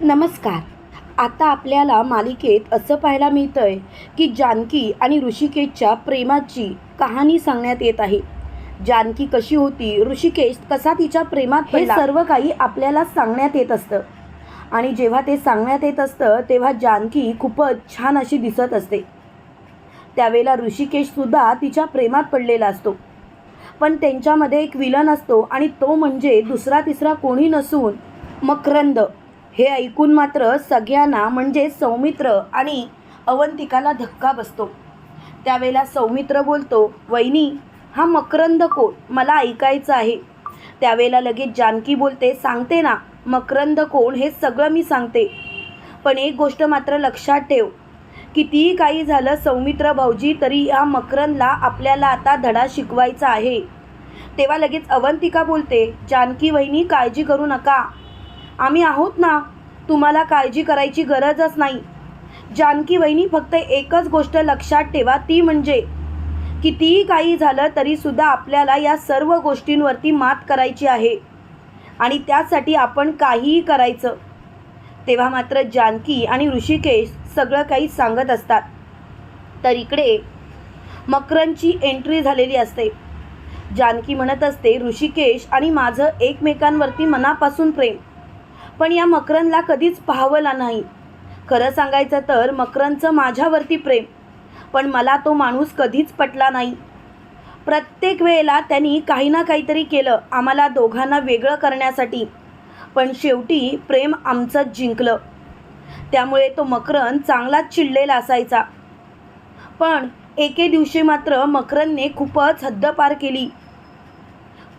नमस्कार. आता आपल्याला मालिकेत असं पाहायला मिळतंय की जानकी आणि ऋषिकेशच्या प्रेमाची कहाणी सांगण्यात येत आहे. जानकी कशी होती ऋषिकेश कसा तिच्या प्रेमात हे सर्व काही आपल्याला सांगण्यात येत असतं. आणि जेव्हा ते सांगण्यात येत असतं तेव्हा जानकी खूपच छान अशी दिसत असते. त्यावेळेला ऋषिकेश सुद्धा तिच्या प्रेमात पडलेला असतो. पण त्यांच्यामध्ये एक विलन असतो आणि तो म्हणजे दुसरा तिसरा कोणी नसून मकरंद. हे ऐकून मात्र सगळ्यांना म्हणजे सौमित्र आणि अवंतिकाला धक्का बसतो. त्यावेळेला सौमित्र बोलतो वहिनी हा मकरंद कोण? मला ऐकायचं आहे. त्यावेळेला लगेच जानकी बोलते सांगते ना मकरंद कोण हे सगळं मी सांगते. पण एक गोष्ट मात्र लक्षात ठेव कितीही काही झालं सौमित्र भाऊजी तरी या मकरंदला आपल्याला आता धडा शिकवायचा आहे. तेव्हा लगेच अवंतिका बोलते जानकी वहिनी काळजी करू नका. आम्ही आहोत ना. तुम्हाला काळजी करायची गरजच नाही. जानकी वहिनी फक्त एकच गोष्ट लक्षात ठेवा ती म्हणजे कितीही काही झालं तरीसुद्धा आपल्याला या सर्व गोष्टींवरती मात करायची आहे. आणि त्यासाठी आपण काहीही करायचं. तेव्हा मात्र जानकी आणि ऋषिकेश सगळं काही सांगत असतात. तर इकडे मकरनची एंट्री झालेली असते. जानकी म्हणत असते ऋषिकेश आणि माझं एकमेकांवरती मनापासून प्रेम. पण या मकरनला कधीच पाहावला नाही. खरं सांगायचं तर मकरनचं माझ्यावरती प्रेम पण मला तो माणूस कधीच पटला नाही. प्रत्येक वेळेला त्यांनी काही ना काहीतरी केलं आम्हाला दोघांना वेगळं करण्यासाठी पण शेवटी प्रेम आमचं जिंकलं. त्यामुळे तो मकरन चांगलाच चिडलेला असायचा. पण एके दिवशी मात्र मकरनने खूपच हद्दपार केली.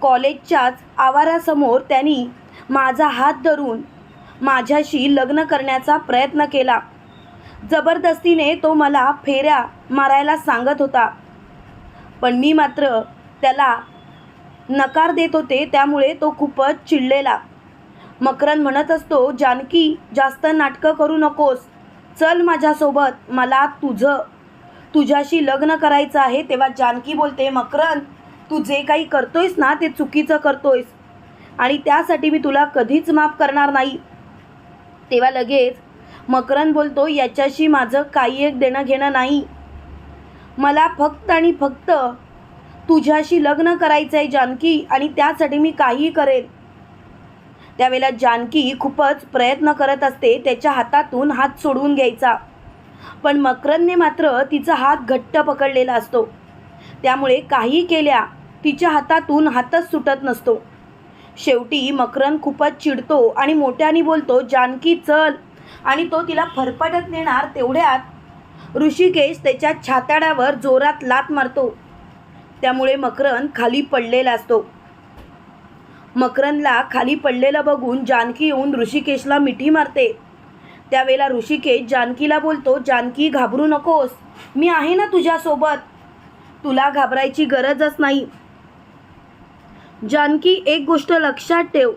कॉलेजच्याच आवारासमोर त्यांनी माझा हात धरून माझ्याशी लग्न करण्याचा प्रयत्न केला. जबरदस्तीने तो मला फेऱ्या मारायला सांगत होता. पण मी मात्र त्याला नकार देत होते त्यामुळे तो खूपच चिडलेला. मकरन म्हणत असतो जानकी जास्त नाटकं करू नकोस. चल माझ्यासोबत मला तुझं तुझ्याशी लग्न करायचं आहे. तेव्हा जानकी बोलते मकरन तू जे काही करतोयस ना ते चुकीचं करतोयस. आणि त्यासाठी मी तुला कधीच माफ करणार नाही. तेव्हा लगेच मकरन बोलतो याच्याशी माझं काही एक देणं घेणं नाही. मला फक्त आणि फक्त तुझ्याशी लग्न करायचं आहे जानकी आणि त्यासाठी मी काहीही करेन. त्यावेळेला जानकी खूपच प्रयत्न करत असते त्याच्या हातातून हात सोडवून घ्यायचा. पण मकरनने मात्र तिचा हात घट्ट पकडलेला असतो. त्यामुळे काही केल्या तिच्या हातातून हातच सुटत नसतो. शेवटी मकरन खूपच चिडतो आणि मोठ्याने बोलतो जानकी चल. आणि तो तिला फरफटत नेणार तेवढ्यात ऋषिकेश त्याच्या छात्याड्यावर जोरात लात मारतो. त्यामुळे मकरन खाली पडलेला असतो. मकरनला खाली पडलेलं बघून जानकी येऊन ऋषिकेशला मिठी मारते. त्यावेळेला ऋषिकेश जानकीला बोलतो जानकी घाबरू नकोस. मी आहे ना तुझ्यासोबत. तुला घाबरायची गरजच नाही. जानकी एक गोष्ट लक्षात ठेव.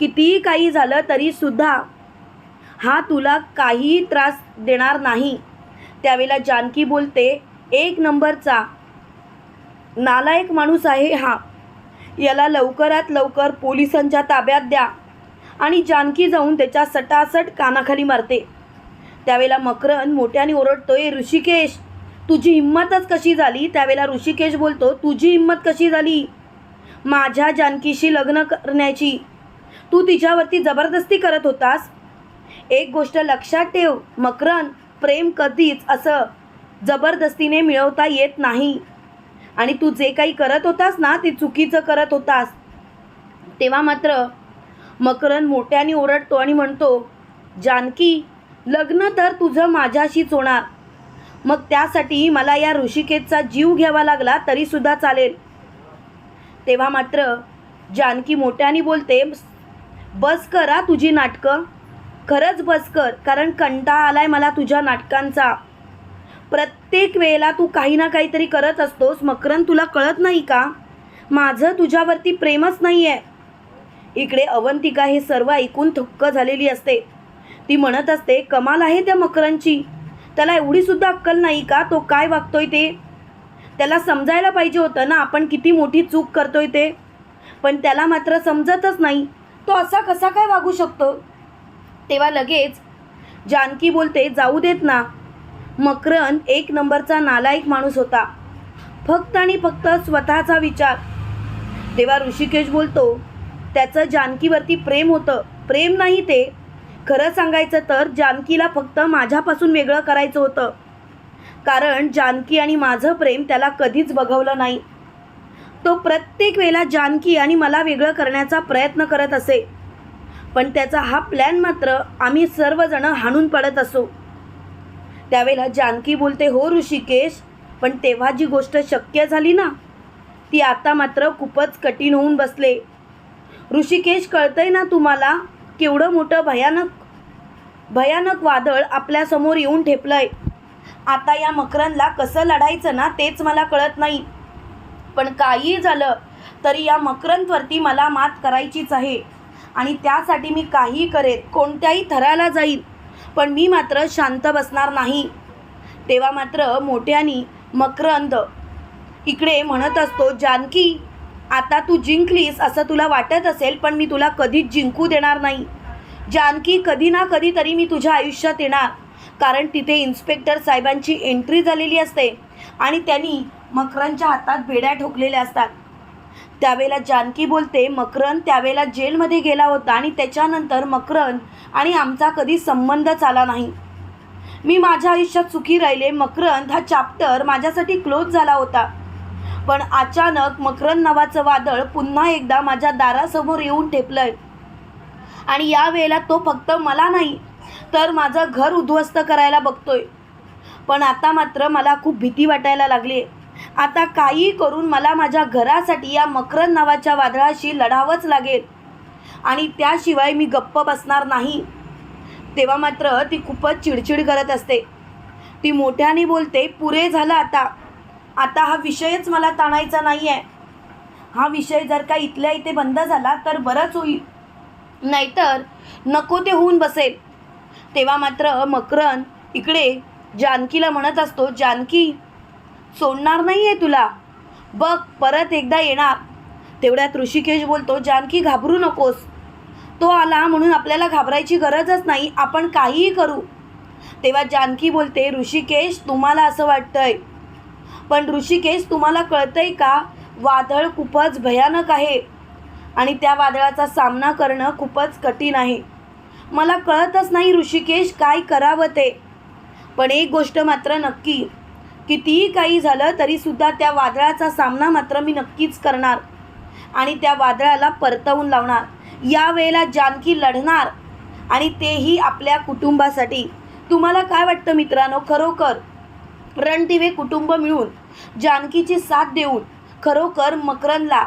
कितीही काही झालं तरीसुद्धा हा तुला काहीही त्रास देणार नाही. त्यावेळेला जानकी बोलते एक नंबरचा. नालायक माणूस आहे हा. याला लवकरात लवकर पोलिसांच्या ताब्यात द्या आणि जानकी जाऊन त्याच्या सटासट कानाखाली मारते. त्यावेळेला मकरन मोठ्याने ओरडतोय ऋषिकेश तुझी हिंमतच कशी झाली? त्यावेळेला ऋषिकेश बोलतो तुझी हिंमत कशी झाली? माझ्या जानकीशी लग्न करण्याची. तू तिच्यावरती जबरदस्ती करत होतास? एक गोष्ट लक्षात ठेव मकरन प्रेम कधीच असं जबरदस्तीने मिळवता येत नाही. आणि तू जे काही करत होतास ना ते चुकीचं करत होतास. तेव्हा मात्र मकरन मोठ्याने ओरडतो आणि म्हणतो जानकी लग्न तर तुझं माझ्याशीच होणार. मग त्यासाठी मला या ऋषिकेतचा जीव घ्यावा लागला तरीसुद्धा चालेल. तेव्हा मात्र जानकी मोठ्याने बोलते बस करा तुझी नाटकं. खरंच बस कर कारण कंटाळा आलाय मला तुझ्या नाटकांचा. प्रत्येक वेळेला तू काही ना काहीतरी करत असतोस मकरन तुला कळत नाही का? माझं तुझ्यावरती प्रेमच नाही आहे इकडे अवंतिका हे सर्व ऐकून थक्क झालेली असते. ती म्हणत असते कमाल आहे त्या मकरांची त्याला एवढीसुद्धा अक्कल नाही का? तो काय वागतोय ते? त्याला समजायला पाहिजे होतं ना आपण किती मोठी चूक करतोय ते. पण त्याला मात्र समजतच नाही. तो असा कसा काय वागू शकतो? तेव्हा लगेच जानकी बोलते जाऊ देत ना. मकरन एक नंबरचा नालायक माणूस होता. फक्त आणि फक्त स्वतःचा विचार. तेव्हा ऋषिकेश बोलतो त्याचं जानकीवरती प्रेम होतं. प्रेम नाही ते. खरं सांगायचं तर जानकीला फक्त माझ्यापासून वेगळं करायचं होतं. कारण जानकी आणि माझं प्रेम त्याला कधीच बघवलं नाही. तो प्रत्येक वेळेला जानकी आणि मला वेगळं करण्याचा प्रयत्न करत असे. पण त्याचा हा प्लॅन मात्र आम्ही सर्वजण हाणून पडत असो. त्यावेळेला जानकी बोलते हो ऋषिकेश पण तेव्हा जी गोष्ट शक्य झाली ना ती आता मात्र खूपच कठीण होऊन बसले. ऋषिकेश कळतंय ना तुम्हाला केवढं मोठं भयानक भयानक वादळ आपल्यासमोर येऊन ठेपलंय. आता या मकरनला कसं लढायचं ना तेच मला कळत नाही. पण काही झालं तरी या मकरंदवरती मला मात करायचीच आहे. आणि त्यासाठी मी काही करेन कोणत्याही थराला जाईल पण मी मात्र शांत बसणार नाही. तेव्हा मात्र मोठ्यानी मकरंद इकडे म्हणत असतो जानकी आता तू जिंकलीस असं तुला वाटत असेल पण मी तुला कधीच जिंकू देणार नाही. जानकी कधी ना कधी तरी मी तुझ्या आयुष्यात येणार. कारण तिथे इन्स्पेक्टर साहेबांची एंट्री झालेली असते आणि त्यांनी मकरांच्या हातात बेड्या ठोकलेल्या असतात. त्यावेळेला जानकी बोलते मकरन त्यावेळेला जेलमध्ये गेला होता आणि त्याच्यानंतर मकरन आणि आमचा कधी संबंधच आला नाही. मी माझ्या आयुष्यात सुखी राहिले. मकरंद हा चॅप्टर माझ्यासाठी क्लोज झाला होता. पण अचानक मकरंद नावाचं वादळ पुन्हा एकदा माझ्या दारासमोर येऊन ठेपलंय. आणि या वेळेला तो फक्त मला नाही तर माझं घर उद्ध्वस्त करायला बघतोय. पण आता मात्र मला खूप भीती वाटायला लागली. आता काही करून मला माझ्या घरासाठी या मकरंद नावाच्या वादळाशी लढावंच लागेल. आणि त्याशिवाय मी गप्प बसणार नाही. तेव्हा मात्र ती खूपच चिडचिड करत असते. ती मोठ्याने बोलते पुरे झालं आता. आता हा विषयच मला ताणायचा नाही आहे हा विषय जर का इथल्या इथे बंद झाला तर बरंच होईल. नाहीतर नको ते होऊन बसेल. तेव्हा मात्र मकरन इकडे जानकीला म्हणत असतो जानकी सोडणार नाही आहे तुला. बघ परत एकदा येणार. तेवढ्यात ऋषिकेश बोलतो जानकी घाबरू नकोस. तो आला म्हणून आपल्याला घाबरायची गरजच नाही आपण काहीही करू. तेव्हा जानकी बोलते ऋषिकेश तुम्हाला असं वाटतंय. पण ऋषिकेश तुम्हाला कळतंय का? वादळ खूपच भयानक आहे आणि त्या वादळाचा सामना करणं खूपच कठीण आहे. मला कळतच नाही ऋषिकेश काय करावं ते. पण एक गोष्ट मात्र नक्की कितीही काही झालं तरीसुद्धा त्या वादळाचा सामना मात्र मी नक्कीच करणार आणि त्या वादळाला परतवून लावणार. या वेळेला जानकी लढणार आणि तेही आपल्या कुटुंबासाठी. तुम्हाला काय वाटतं मित्रांनो? खरोखर रणदिवे कुटुंब मिळून जानकीची साथ देऊन खरोखर मकरनला